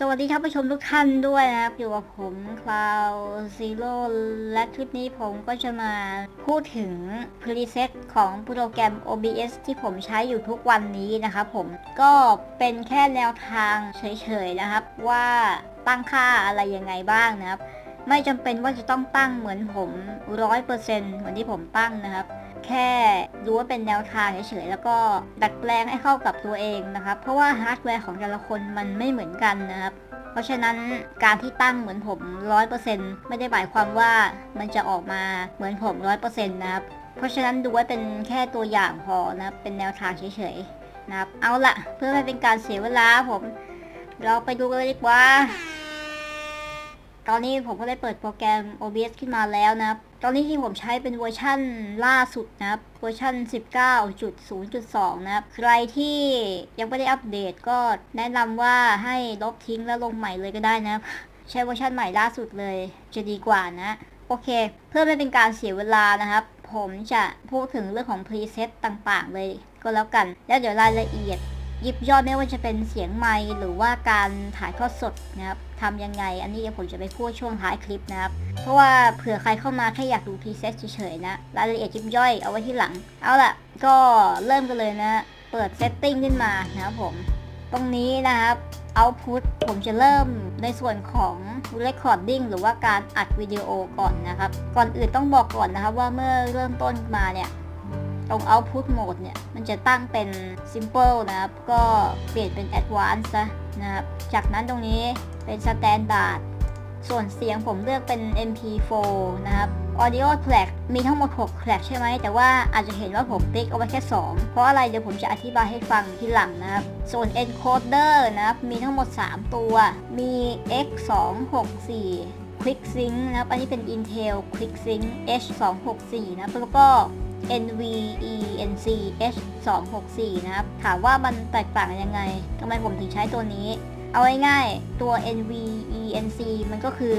สวัสดีท่านผู้ชมทุกท่านด้วยนะครับ อยู่กับผม Cloud Zero และคลิปนี้ผมก็จะมาพูดถึง preset ของโปรแกรม OBS ที่ผมใช้อยู่ทุกวันนี้นะครับผมก็เป็นแค่แนวทางเฉยๆนะครับ ว่าตั้งค่าอะไรยังไงบ้างนะครับ ไม่จำเป็นว่าจะต้องตั้งเหมือนผม100%เหมือนที่ผมตั้งนะครับ แค่รู้ว่าเป็นแนวทางเฉยๆแล้วก็ดัดแปลงให้เข้ากับตัวเองนะครับ เพราะว่าฮาร์ดแวร์ของแต่ละคนมันไม่เหมือนกันนะครับเพราะฉะนั้นการที่ตั้งเหมือนผม 100%ไม่ได้หมายความว่ามันจะออกมาเหมือนผม 100%นะครับ เพราะฉะนั้นดูไว้เป็นแค่ตัวอย่างพอนะเป็นแนวทางเฉยๆนะครับ เอาละเพื่อไม่เป็นการเสียเวลาผม เราไปดูกันเลยดีกว่า ตอนนี้ผมก็ได้เปิดโปรแกรม OBS ขึ้นมาแล้วนะครับ ตอนนี้ที่ผมใช้เป็นเวอร์ชั่นล่าสุดนะครับ เวอร์ชัน19.0.2 นะครับ ใครที่ยังไม่ได้อัปเดตก็แนะนำว่าให้ลบทิ้งแล้วลงใหม่เลยก็ได้นะครับ ใช้เวอร์ชันใหม่ล่าสุดเลยจะดีกว่านะ โอเค เพื่อไม่เป็นการเสียเวลานะครับ ผมจะพูดถึงเรื่องของ preset ต่างๆ เลยก็แล้วกัน แล้วเดี๋ยวรายละเอียดยิบย่อยไม่ว่าจะเป็นเสียงไมค์หรือว่าการถ่ายทอดสดนะครับ ทำยังไง อันนี้เดี๋ยวผมจะไปพูดช่วงท้ายคลิปนะครับ เพราะว่าเผื่อใครเข้ามาแค่อยากดูพรีเซตเฉยๆนะ รายละเอียดยิบย่อยเอาไว้ที่หลัง เอาล่ะ ก็เริ่มกันเลยนะ เปิดเซตติ้งขึ้นมานะครับผม ตรงนี้นะครับ Output ผมจะเริ่มในส่วนของ Recording หรือว่าการอัดวิดีโอก่อนนะครับ ก่อนอื่นต้องบอกก่อนนะครับว่าเมื่อเริ่มต้นมาเนี่ย ตรง output mode เนี่ย มันจะตั้งเป็น simple นะครับ ก็เปลี่ยนเป็น advanced ซะนะครับ จากนั้นตรงนี้เป็น standard ส่วนเสียงผมเลือกเป็น mp4 นะครับ audio track มีทั้งหมด 6 track ใช่ไหม แต่ว่าอาจจะเห็นว่าผมติ๊กเอาไว้แค่ 2 เพราะอะไรเดี๋ยวผมจะอธิบายให้ฟังทีหลังนะครับ ส่วน encoder นะครับ มีทั้งหมด 3 ตัว มี x264 Quick Sync นะครับ อันนี้เป็น Intel Quick Sync H264 นะแล้วก็ NVENC H264 นะครับ ถามว่ามันแตกต่างยังไงทำไมผมถึงใช้ตัวนี้ เอาง่ายๆตัว NVENC มันก็คือ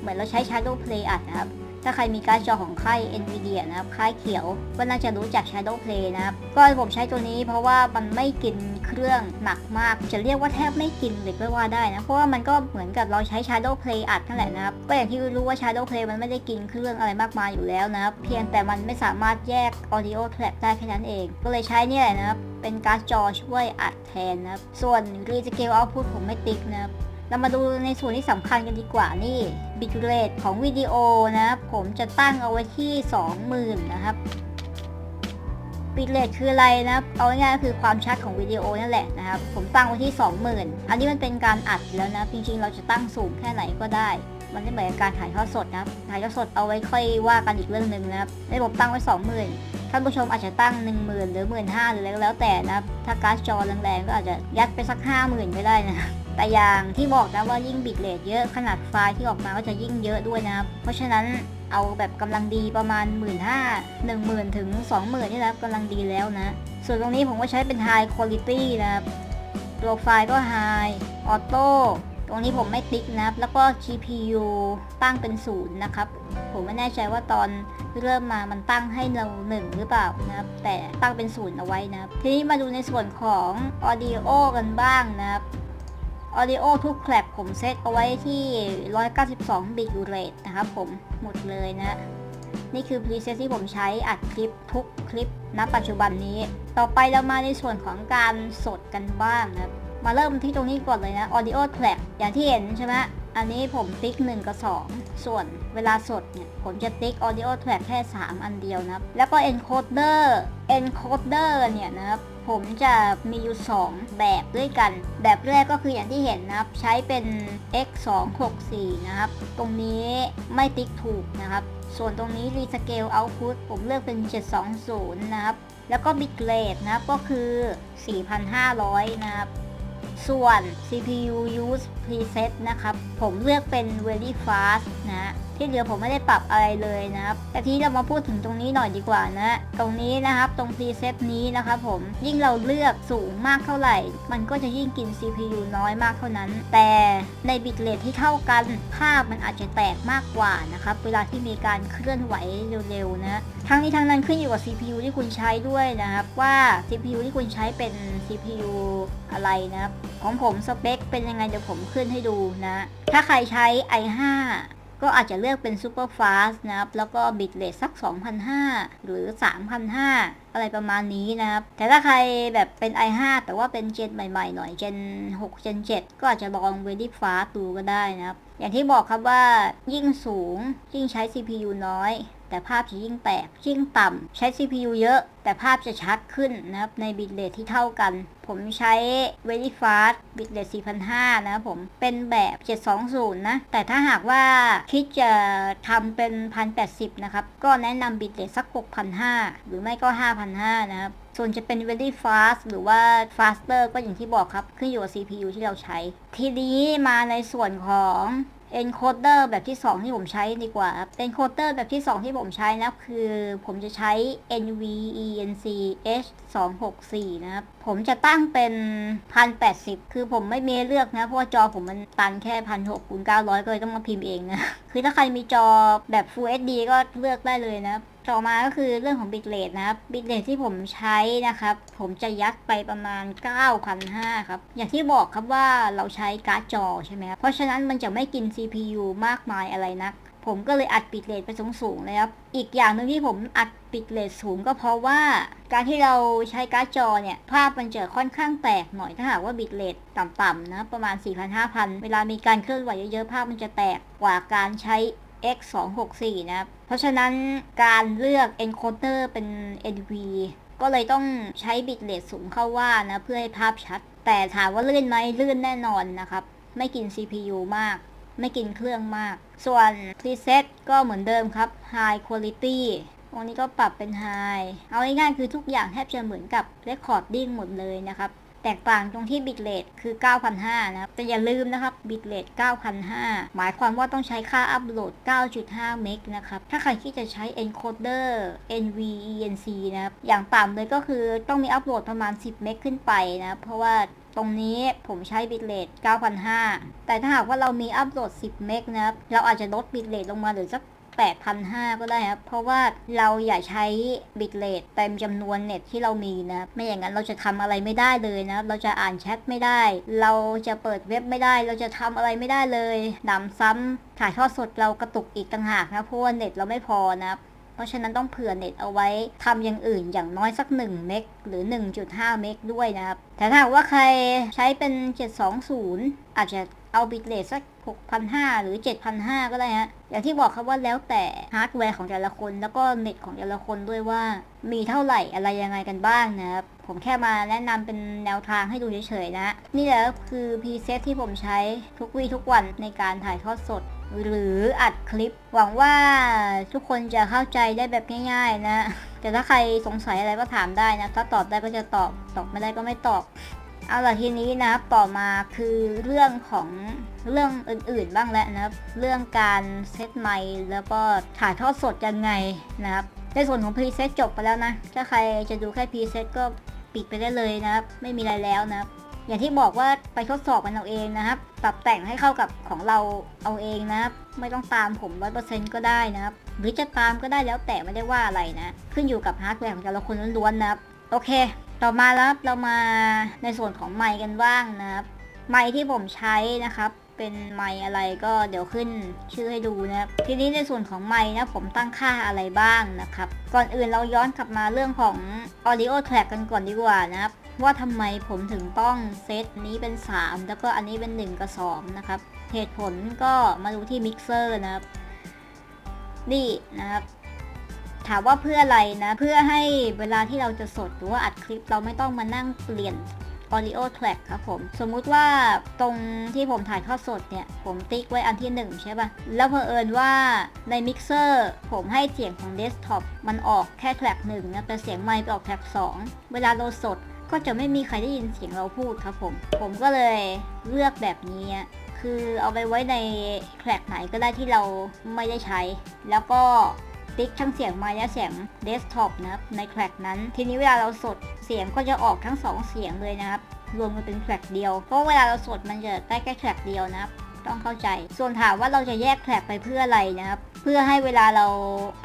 เหมือนเราใช้ Shadow Play อัดนะครับ ถ้าใครมีการ์ดจอของค่าย NVIDIA นะครับค่ายเขียวก็น่าจะรู้จัก Shadow Play นะครับ ก็ผมใช้ตัวนี้เพราะว่ามันไม่กินเครื่องหนักมาก จะเรียกว่าแทบไม่กินเลยก็ว่าได้นะ เพราะว่ามันก็เหมือนกับเราใช้ Shadow Play อัดนั่นแหละนะครับ ก็อย่างที่รู้ว่า Shadow Play มันไม่ได้กินเครื่องอะไรมากมายอยู่แล้วนะครับ เพียงแต่มันไม่สามารถแยก Audio Track ได้แค่นั้นเอง ก็เลยใช้เนี่ยแหละนะครับ เป็นการ์ดจอช่วยอัดแทนนะครับ ส่วน Rescale Output ผมไม่ติ๊กนะครับ เรามาดูในส่วนที่สำคัญกันดีกว่านี่ bitrate ของวิดีโอนะครับผมจะตั้งเอาไว้ที่ 20,000 นะครับ bitrate คืออะไรนะครับเอาง่ายๆคือความชัดของวิดีโอนั่นแหละนะครับผมตั้งไว้ที่ 20,000 อันนี้มันเป็นการอัดแล้วนะจริงๆ เราจะตั้งสูงแค่ไหนก็ได้ มันไม่เหมือนการถ่ายทอดสดนะครับถ่ายทอดสดเอาไว้ค่อยว่ากันอีกเรื่องหนึ่งนะครับในผมตั้งไว้ 20,000 ท่านผู้ชมอาจจะตั้ง 10,000 หรือ 15,000หรืออะไรก็แล้วแต่นะครับถ้าการ์ดจอแรงๆก็อาจจะยัดไปสัก 50,000 ก็ได้นะ แต่อย่างที่บอกนะว่ายิ่งบิตเรทเยอะขนาดไฟล์ที่ออกมาก็จะยิ่งเยอะด้วยนะครับเพราะฉะนั้นเอาแบบกำลังดีประมาณ 1 5 0 0 0 1 0,000ถึง 20,000นี่นะครับกำลังดีแล้วนะ ส่วนตรงนี้ผมก็ใช้เป็น High Quality นะครับ ตัวไฟล์ก็ High Auto ตรงนี้ผมไม่ติ๊กนะครับ แล้วก็ GPU ตั้งเป็นศูนย์นะครับ ผมไม่แน่ใจว่าตอนเริ่มมามันตั้งให้เราหนึ่งหรือเปล่านะครับ แต่ตั้งเป็นศูนย์เอาไว้นะครับ ทีนี้มาดูในส่วนของ Audio กันบ้างนะครับ Audio ทุกแคลปผมเซตเอาไว้ที่ 192บิตเรทนะครับผมหมดเลยนะ นี่คือ preset ที่ผมใช้อัดคลิปทุกคลิปณปัจจุบันนี้ ต่อไปเรามาในส่วนของการสดกันบ้างนะมาเริ่มที่ตรงนี้ก่อนเลยนะ audio track อย่างที่เห็นใช่ไหมอันนี้ผมติ๊ก 1 กับ 2 ส่วนเวลาสดเนี่ย ผมจะติ๊ก audio track แค่ 3 อันเดียวนะครับแล้วก็ encoder encoder เนี่ยนะครับ ผมจะมีอยู่ 2 แบบด้วยกัน แบบแรกก็คืออย่างที่เห็นนะครับ ใช้เป็น x 2 6 4นะครับ ตรงนี้ไม่ติ๊กถูกนะครับ ส่วนตรงนี้ rescale output ผมเลือกเป็น 720 นะครับ แล้วก็ bitrate นะครับ ก็คือ 4,500 นะครับส่วน CPU use preset นะครับ ผมเลือกเป็น very fast นะฮะ ที่เหลือผมไม่ได้ปรับอะไรเลยนะครับ แต่ทีนี้เรามาพูดถึงตรงนี้หน่อยดีกว่านะ ตรงนี้นะครับตรงพรีเซตนี้นะครับผมยิ่งเราเลือกสูงมากเท่าไหร่ มันก็จะยิ่งกิน CPU น้อยมากเท่านั้น แต่ในบิตเรทที่เท่ากันภาพมันอาจจะแตกมากกว่านะครับเวลาที่มีการเคลื่อนไหวเร็วๆนะทั้งนี้ทั้งนั้นขึ้นอยู่กับ CPU ที่คุณใช้ด้วยนะครับว่า CPU ที่คุณใช้เป็น CPU อะไรนะครับของผมสเปคเป็นยังไงเดี๋ยวผมขึ้นให้ดูนะ ถ้าใครใช้ i5 ก็อาจจะเลือกเป็น Super Fast นะครับ แล้วก็บิตเรทสัก 2,500 หรือ 3,500 อะไรประมาณนี้นะครับ แต่ถ้าใครแบบเป็น i5 แต่ว่าเป็นเจนใหม่ๆ หน่อยเจน6 เจน 7 ก็อาจจะลอง Very Fast ดูก็ได้นะครับ อย่างที่บอกครับว่ายิ่งสูงยิ่งใช้ CPU น้อย แต่ภาพจะยิ่งแตกยิ่งต่ำใช้ CPU เยอะ แต่ภาพจะชัดขึ้นนะครับในบิตเรทที่เท่ากัน ผมใช้ Very Fast บิตเรท4,500นะครับผมเป็นแบบ 720 นะ แต่ถ้าหากว่าคิดจะทำเป็น 1080 นะครับ ก็แนะนำบิตเรทสัก 6,500 หรือไม่ก็ 5,500 นะครับส่วนจะเป็น very fast หรือว่า faster ก็อย่างที่บอกครับ ขึ้นอยู่กับ CPU ที่เราใช้ ทีนี้มาในส่วนของ encoder แบบที่ 2 ที่ผมใช้ดีกว่าครับ encoder แบบที่ 2 ที่ผมใช้นะคือผมจะใช้ NVENC 264 นะครับ ผมจะตั้งเป็น 1080 คือผมไม่มีเลือกนะ เพราะว่าจอผมมันตันแค่ 1,600คูณ900 ก็เลยต้องมาพิมพ์เองนะ คือถ้าใครมีจอแบบ Full HD ก็เลือกได้เลยนะต่อมาก็คือเรื่องของบิตเรทนะครับ บิตเรทที่ผมใช้นะครับ ผมจะยัดไปประมาณ 9,500 ครับ อย่างที่บอกครับว่าเราใช้การ์ดจอใช่ไหมครับ เพราะฉะนั้นมันจะไม่กิน CPU มากมายอะไรนัก ผมก็เลยอัดบิตเรทไปสูงๆเลยครับ อีกอย่างหนึ่งที่ผมอัดบิตเรทสูงก็เพราะว่า การที่เราใช้การ์ดจอเนี่ย ภาพมันจะค่อนข้างแตกหน่อยถ้าหากว่าบิตเรทต่ำๆนะประมาณ 4,000-5,000 เวลามีการเคลื่อนไหวเยอะๆ ภาพมันจะแตกกว่าการใช้ X 2 6 4 นะครับ เพราะฉะนั้นการเลือก encoder เป็น NV ก็เลยต้องใช้บิตเรทสูงเข้าว่านะเพื่อให้ภาพชัด แต่ถามว่าลื่นไหมลื่นแน่นอนนะครับ ไม่กิน CPU มาก ไม่กินเครื่องมาก ส่วน preset ก็เหมือนเดิมครับ high quality ตรงนี้ก็ปรับเป็น high เอาง่ายๆคือทุกอย่างแทบจะเหมือนกับ recording หมดเลยนะครับ แตกต่างตรงที่บิตเรทคือ 9,500 นะครับ แต่อย่าลืมนะครับบิตเรท9,500 หมายความว่าต้องใช้ค่าอัปโหลด 9.5 เมกนะครับ ถ้าใครที่จะใช้ encoder NVENC นะครับ อย่างต่ำเลยก็คือต้องมีอัปโหลดประมาณ 10 เมกขึ้นไปนะ เพราะว่า ตรงนี้ผมใช้บิตเรท9,500 แต่ถ้าหากว่าเรามีอัปโหลด 10 เมกนะครับ เราอาจจะลดบิตเรทลงมาเหรือสัก8,500 ก็ได้ครับ เพราะว่าเราอย่าใช้บิตเรทเต็มจำนวนเน็ตที่เรามีนะ ไม่อย่างนั้นเราจะทำอะไรไม่ได้เลยนะ เราจะอ่านแชทไม่ได้ เราจะเปิดเว็บไม่ได้ เราจะทำอะไรไม่ได้เลยหนำซ้ำถ่ายทอดสดเรากระตุกอีกต่างหากนะ เพราะว่าเน็ตเราไม่พอนะครับ เพราะฉะนั้นต้องเผื่อเน็ตเอาไว้ทำอย่างอื่นอย่างน้อยสัก 1 เมกหรือ 1.5 เมกด้วยนะครับ แต่ถ้าว่าใครใช้เป็น 720 อาจจะเอาบิตเรทสัก 6,500 หรือ 7,500 ก็ได้ฮะ อย่างที่บอกครับว่าแล้วแต่ฮาร์ดแวร์ของแต่ละคน แล้วก็เน็ตของแต่ละคนด้วยว่ามีเท่าไหร่อะไรยังไงกันบ้างนะครับ ผมแค่มาแนะนำเป็นแนวทางให้ดูเฉยๆนะ นี่แหละคือพรีเซตที่ผมใช้ทุกวีทุกวันในการถ่ายทอดสด หรืออัดคลิป หวังว่าทุกคนจะเข้าใจได้แบบง่าย ๆ นะ แต่ถ้าใครสงสัยอะไรก็ถามได้นะ ถ้าตอบได้ก็จะตอบ ตอบไม่ได้ก็ไม่ตอบ เอาล่ะทีนี้นะครับ ต่อมาคือเรื่องของเรื่องอื่นๆบ้างแล้วนะครับ เรื่องการเซตไมค์แล้วก็ถ่ายทอดสดยังไงนะครับ ในส่วนของพรีเซตจบไปแล้วนะ ถ้าใครจะดูแค่พรีเซตก็ปิดไปได้เลยนะครับ ไม่มีอะไรแล้วนะครับ อย่างที่บอกว่าไปทดสอบกันเอาเองนะครับ ปรับแต่งให้เข้ากับของเราเอาเองนะครับ ไม่ต้องตามผมร้อยเปอร์เซ็นต์ก็ได้นะครับ หรือจะตามก็ได้แล้วแต่ไม่ได้ว่าอะไรนะ ขึ้นอยู่กับฮาร์ดแวร์ของแต่ละคนล้วนๆนะครับ โอเค ต่อมาแล้วเรามาในส่วนของไมค์กันบ้างนะครับ ไมค์ที่ผมใช้นะครับเป็นไมค์อะไรก็เดี๋ยวขึ้นชื่อให้ดูนะครับทีนี้ในส่วนของไมค์นะผมตั้งค่าอะไรบ้างนะครับ ก่อนอื่นเราย้อนกลับมาเรื่องของ audio track กันก่อนดีกว่านะครับ ว่าทำไมผมถึงต้องเซตนี้เป็น 3 แล้วก็อันนี้เป็น 1 กับ 2 นะครับ เหตุผลก็มาดูที่มิกเซอร์นะครับ นี่นะครับ ถามว่าเพื่ออะไรนะ เพื่อให้เวลาที่เราจะสดหรือว่าอัดคลิปเราไม่ต้องมานั่งเปลี่ยน audio track ครับผม สมมุติว่าตรงที่ผมถ่ายทอดสดเนี่ย ผมติ๊กไว้อันที่ 1 ใช่ปะ่ะ แล้วเผอิญว่าในมิกเซอร์ผมให้เสียงของเดสก์ท็อปมันออกแค่แทร็กหนึ่งนะแต่เสียงไมค์ไปออกแทร็ก2 เวลาเราสด ก็จะไม่มีใครได้ยินเสียงเราพูดครับผม ผมก็เลยเลือกแบบนี้คือเอาไปไว้ในแทร็กไหนก็ได้ที่เราไม่ได้ใช้ แล้วก็ติ๊กทั้งเสียงไมค์และเสียงเดสก์ท็อปนะครับในแทร็กนั้น ทีนี้เวลาเราสดเสียงก็จะออกทั้งสองเสียงเลยนะครับ รวมกันเป็นแทร็กเดียว เพราะเวลาเราสดมันจะได้แค่แทร็กเดียวนะครับ ต้องเข้าใจ ส่วนถามว่าเราจะแยกแทร็กไปเพื่ออะไรนะครับ พื่อให้เวลาเรา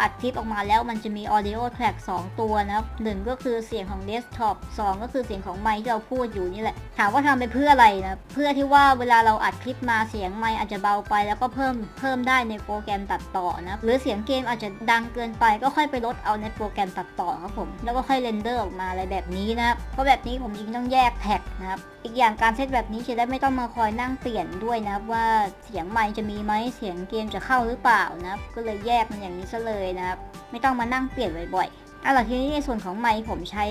อัดคลิปออกมาแล้วมันจะมี audio track 2 ตัวนะครับหนึ่งก็คือเสียงของ desktop 2 ก็คือเสียงของไมค์ที่เราพูดอยู่นี่แหละ ถามว่าทำไปเพื่ออะไรนะเพื่อที่ว่าเวลาเราอัดคลิปมาเสียงไมค์อาจจะเบาไป แล้วก็เพิ่มเพิ่มได้ในโปรแกรมตัดต่อนะหรือเสียงเกมอาจจะดังเกินไป ก็ค่อยไปลดเอาในโปรแกรมตัดต่อครับผมแล้วก็ค่อยเรนเดอร์ออกมาอะไรแบบนี้นะครับเพราะแบบนี้ผมจึงต้องแยกแท็กนะครับ อีกอย่างการเซตแบบนี้จะได้ไม่ต้องมาคอยนั่งเปลี่ยนด้วยนะว่าเสียงไมค์จะมีไหมเสียงเกมจะเข้าหรือเปล่านะก็เลยแยกมันอย่างนี้ซะเลยนะครับไม่ต้องมานั่งเปลี่ยนบ่อยๆเอาล่ะทีนี้ในส่วนของไมค์ผมใช้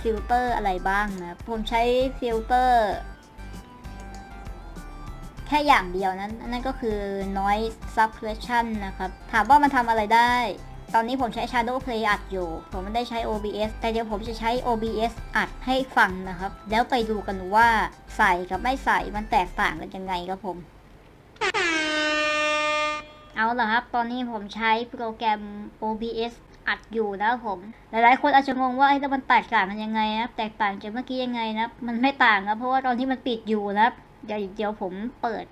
ฟิลเตอร์อะไรบ้างนะผมใช้ฟิลเตอร์แค่อย่างเดียวนั้นนั่นก็คือ noise suppression นะครับ ถามว่ามันทำอะไรได้ ตอนนี้ผมใช้ Shadow Play อัดอยู่ ผมไม่ได้ใช้ OBS แต่เดี๋ยวผมจะใช้ OBS อัดให้ฟังนะครับ แล้วไปดูกันว่าใส่กับไม่ใส่มันแตกต่างกันยังไงครับผม เอาละครับ ตอนนี้ผมใช้โปรแกรม OBS อัดอยู่นะครับผม หลายๆ คนอาจจะงงว่าไอ้แล้วมันแตกต่างกันยังไงนะครับแตกต่างจากเมื่อกี้ยังไงนะครับมันไม่ต่างครับเพราะว่าตอนที่มันปิดอยู่นะครับเดี๋ยวเดี๋ยวผมเปิด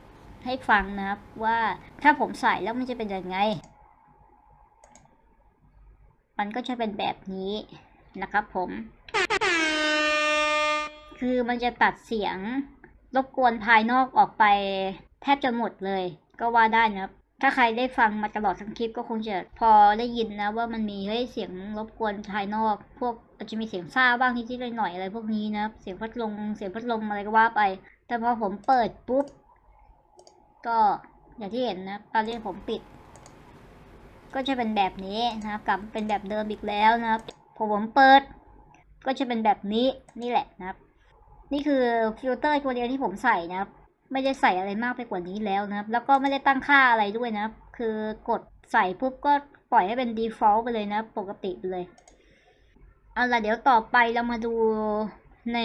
ให้ฟังนะครับว่าถ้าผมใส่แล้วมันจะเป็นยังไง มันก็จะเป็นแบบนี้นะครับผม คือมันจะตัดเสียงรบกวนภายนอกออกไปแทบจะหมดเลย ก็ว่าได้นะครับ ถ้าใครได้ฟังมาตลอดทั้งคลิปก็คงจะพอได้ยินนะว่ามันมีเฮ้เสียงรบกวนภายนอก พวกอาจจะมีเสียงซ่าบ้างนิดๆหน่อยๆอะไรพวกนี้นะเสียงพัดลมเสียงพัดลมอะไรก็ว่าไป แต่พอผมเปิดปุ๊บ ก็อย่างที่เห็นนะ ตอนนี้ผมปิด ก็จะเป็นแบบนี้นะครับกลับเป็นแบบเดิมอีกแล้วนะครับพอผมเปิด ก็จะเป็นแบบนี้นี่แหละนะครับ นี่คือฟิลเตอร์ตัวเดียวที่ผมใส่นะครับ ไม่ได้ใส่อะไรมากไปกว่านี้แล้วนะครับ แล้วก็ไม่ได้ตั้งค่าอะไรด้วยนะครับ คือกดใส่ปุ๊บก็ปล่อยให้เป็น default ไปเลยนะปกติไปเลยเอาล่ะเดี๋ยวต่อไปเรามาดูใน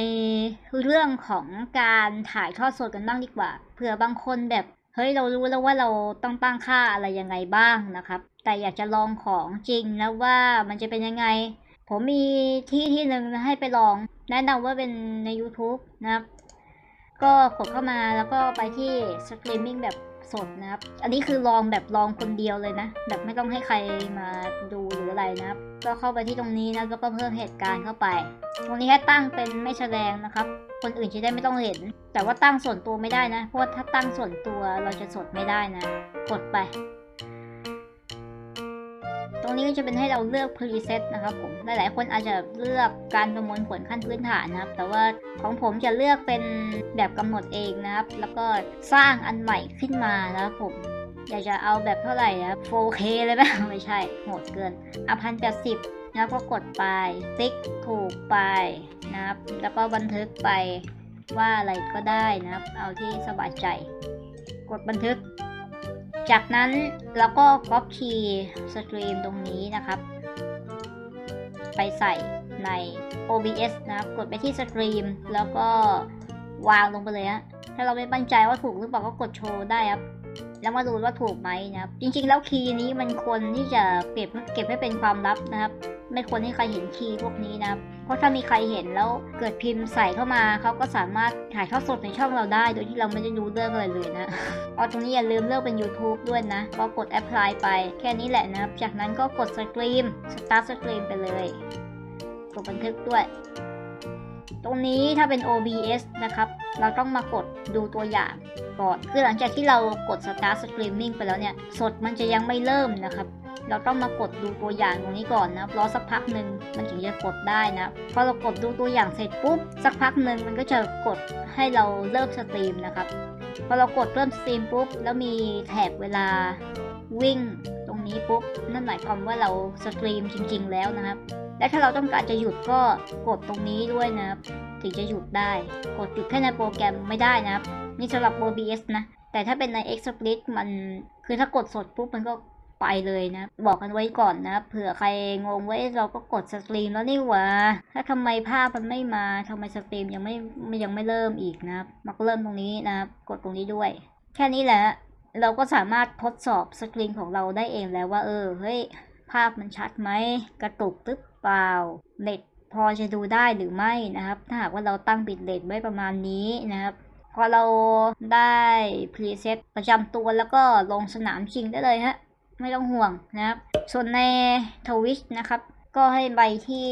เรื่องของการถ่ายทอดสดกันบ้างดีกว่าเผื่อบางคนแบบเฮ้ยเรารู้แล้วว่าเราต้องตั้งค่าอะไรยังไงบ้างนะครับ แต่อยากจะลองของจริงนะว่ามันจะเป็นยังไง ผมมีที่ที่หนึ่งให้ไปลอง แนะนำว่าเป็นใน YouTube นะครับ ก็กดเข้ามาแล้วก็ไปที่สตรีมมิ่งแบบสดนะครับ อันนี้คือลองแบบลองคนเดียวเลยนะ แบบไม่ต้องให้ใครมาดูหรืออะไรนะครับ ก็เข้าไปที่ตรงนี้นะแล้วก็เพิ่มเหตุการณ์เข้าไป ตรงนี้แค่ตั้งเป็นไม่แสดงนะครับ คนอื่นจะได้ไม่ต้องเห็น แต่ว่าตั้งส่วนตัวไม่ได้นะ เพราะว่าถ้าตั้งส่วนตัวเราจะสดไม่ได้นะ กดไป รงนี้ก็จะเป็นให้เราเลือก preset นะครับผม หลายๆ คนอาจจะเลือกการประมวลผลขั้นพื้นฐานนะครับ แต่ว่าของผมจะเลือกเป็นแบบกำหนดเองนะครับ แล้วก็สร้างอันใหม่ขึ้นมานะครับผมอยากจะเอาแบบเท่าไหร่นะ 4K เลยไหมไม่ใช่ โหดเกินเอาพันแปดสิบแล้วก็กดไปติ๊กถูกไปนะครับ แล้วก็บันทึกไปว่าอะไรก็ได้นะครับ เอาที่สบายใจ กดบันทึก จากนั้นเราก็ copy สตรีมตรงนี้นะครับ ไปใส่ใน OBS นะครับ กดไปที่สตรีมแล้วก็วางลงไปเลยฮะถ้าเราไม่มั่นใจว่าถูกหรือเปล่าก็กดโชว์ได้ครับแล้วมาดูว่าถูกไหมนะครับ จริงๆ แล้วคีย์นี้มันควรที่จะเก็บเก็บให้เป็นความลับนะครับ ไม่ควรให้ใครเห็นคีย์พวกนี้นะครับ ราะถ้ามีใครเห็นแล้วเกิดพิมพ์ใส่เข้ามาเขาก็สามารถถ่ายทอดสดในช่องเราได้ โดยที่เราไม่ได้รู้เรื่องอะไรเลยนะเอาตรงนี้อย่าลืมเลือกเป็น YouTube ด้วยนะ ก็กด apply ไปแค่นี้แหละนะครับจากนั้นก็กดสตรีม start สตรีมไปเลยกดบันทึกด้วยตรงนี้ถ้าเป็น OBS นะครับ เราต้องมากดดูตัวอย่างก่อน คือหลังจากที่เรากด start streaming ไปแล้วเนี่ย สดมันจะยังไม่เริ่มนะครับ เราต้องมากดดูตัวอย่างตรงนี้ก่อนนะรอสักพักหนึ่งมันถึงจะกดได้นะพอเรากดดูตัวอย่างเสร็จปุ๊บสักพักหนึ่งมันก็จะกดให้เราเริ่มสตรีมนะครับพอเรากดเริ่มสตรีมปุ๊บแล้วมีแถบเวลาวิ่งตรงนี้ปุ๊บนั่นหมายความว่าเราสตรีมจริง ๆ แล้วนะครับและถ้าเราต้องการจะหยุดก็กดตรงนี้ด้วยนะครับถึงจะหยุดได้ กดหยุดแค่ในโปรแกรมไม่ได้นะครับนี่สำหรับ OBS นะแต่ถ้าเป็นใน Xsplit มันคือถ้ากดสดปุ๊บมันก็ ไปเลยนะ บอกกันไว้ก่อนนะ เผื่อใครงงไว่าเราก็กดสตรีมแล้วนี่หว่า ถ้าทำไมภาพมันไม่มาทำไมสตรีมยังไม่ยังไม่เริ่มอีกนะครับมาเริ่มตรงนี้นะ กดตรงนี้ด้วย แค่นี้แหละ เราก็สามารถทดสอบสกรีนของเราได้เองแล้วว่า เออ เฮ้ย ภาพมันชัดไหม กระตุกหรือเปล่า เน็ตพอจะดูได้หรือไม่นะครับ ถ้าหากว่าเราตั้งบิตเรทไว้ประมาณนี้นะครับพอเราได้พรีเซ็ตประจำตัวแล้วก็ลงสนามจริงได้เลยฮะ ไม่ต้องห่วงนะครับ ส่วนในทวิชนะครับ ก็ให้ไปที่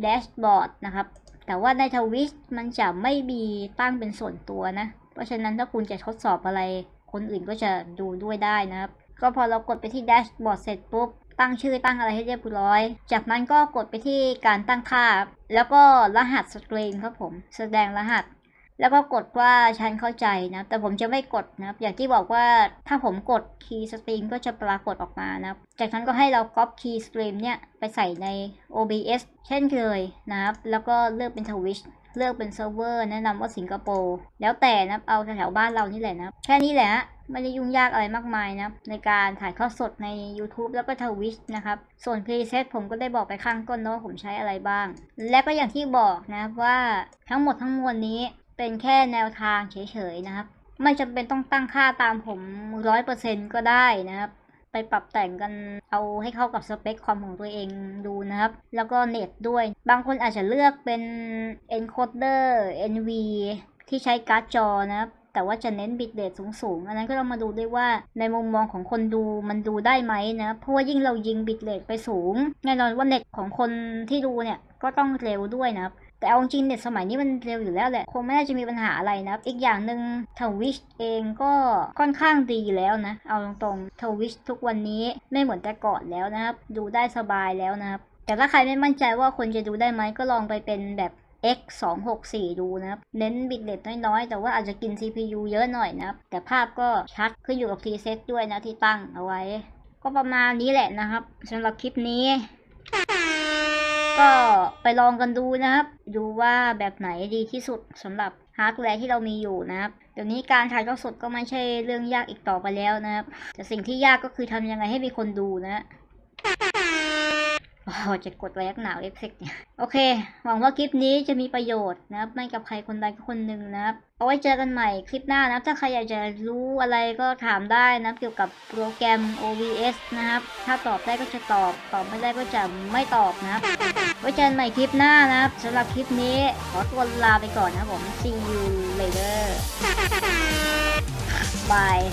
แดชบอร์ดนะครับ แต่ว่าในทวิชมันจะไม่มีตั้งเป็นส่วนตัวนะ เพราะฉะนั้นถ้าคุณจะทดสอบอะไร คนอื่นก็จะดูด้วยได้นะครับ ก็พอเรากดไปที่แดชบอร์ดเสร็จปุ๊บตั้งชื่อตั้งอะไรให้เรียบร้อย จากนั้นก็กดไปที่การตั้งค่า แล้วก็รหัสสกรีนครับผม แสดงรหัส แล้วก็กดว่าฉันเข้าใจนะ แต่ผมจะไม่กดนะอย่างที่บอกว่าถ้าผมกด key stream ก็จะปรากฏออกมานะจากนั้นก็ให้เรา copy key stream เนี่ยไปใส่ใน OBS เช่นเคยนะครับ แล้วก็เลือกเป็น Twitch เลือกเป็นเซิร์ฟเวอร์แนะนำว่าสิงคโปร์ แล้วแต่นะเอาแถวๆบ้านเรานี่แหละนะ แค่นี้แหละไม่ได้ยุ่งยากอะไรมากมายนะ ในการถ่ายทอดสดใน YouTube แล้วก็ Twitch นะครับ ส่วน preset ผมก็ได้บอกไปข้างต้นเนาะผมใช้อะไรบ้าง และก็อย่างที่บอกนะว่าทั้งหมดทั้งมวลนี้ เป็นแค่แนวทางเฉยๆนะครับ ไม่จำเป็นต้องตั้งค่าตามผมร้อยเปอร์เซ็นก็ได้นะครับ ไปปรับแต่งกันเอาให้เข้ากับสเปคคอมของตัวเองดูนะครับ แล้วก็เน็ตด้วย บางคนอาจจะเลือกเป็น encoder NV ที่ใช้การ์ดจอนะครับแต่ว่าจะเน้นบิตเรทสูงๆ อันนั้นก็ต้องมาดูด้วยว่าในมุมมองของคนดูมันดูได้ไหมนะ เพราะว่ายิ่งเรายิงบิตเรทไปสูง แน่นอนว่าเน็ตของคนที่ดูเนี่ยก็ต้องเร็วด้วยนะครับ แต่เอาจริงเน็ตสมัยนี้มันเร็วอยู่แล้วแหละ คงไม่น่าจะมีปัญหาอะไรนะอีกอย่างหนึ่งทวิชเองก็ค่อนข้างดีแล้วนะ เอาตรงๆทวิชทุกวันนี้ไม่เหมือนแต่ก่อนแล้วนะครับ ดูได้สบายแล้วนะครับ แต่ถ้าใครไม่มั่นใจว่าคนจะดูได้ไหมก็ลองไปเป็นแบบ X 2 6 4ดูนะครับ เน้นบิตเรทน้อยๆ แต่ว่าอาจจะกิน CPU เยอะหน่อยนะครับ แต่ภาพก็ชัดขึ้นอยู่กับ preset ด้วยนะที่ตั้งเอาไว้ ก็ประมาณนี้แหละนะครับสำหรับคลิปนี้ ก็ไปลองกันดูนะครับ ดูว่าแบบไหนดีที่สุดสำหรับฮาร์ดแวร์ที่เรามีอยู่นะครับ เดี๋ยวนี้การถ่ายทอดสดก็ไม่ใช่เรื่องยากอีกต่อไปแล้วนะครับ แต่สิ่งที่ยากก็คือทำยังไงให้มีคนดูนะ โอ้โหจะกดไว้ยักหนาวเอฟเฟกเนี่ย โอเค หวังว่าคลิปนี้จะมีประโยชน์นะครับ ไม่กับใครคนใดก็คนหนึ่งนะครับ เอาไว้เจอกันใหม่คลิปหน้านะครับ ถ้าใครอยากจะรู้อะไรก็ถามได้นะครับเกี่ยวกับโปรแกรม OBS นะครับ ถ้าตอบได้ก็จะตอบ ตอบไม่ได้ก็จะไม่ตอบนะครับ ไว้เจอกันใหม่คลิปหน้านะครับสำหรับคลิปนี้ขอตัวลาไปก่อนนะครับผม see you later bye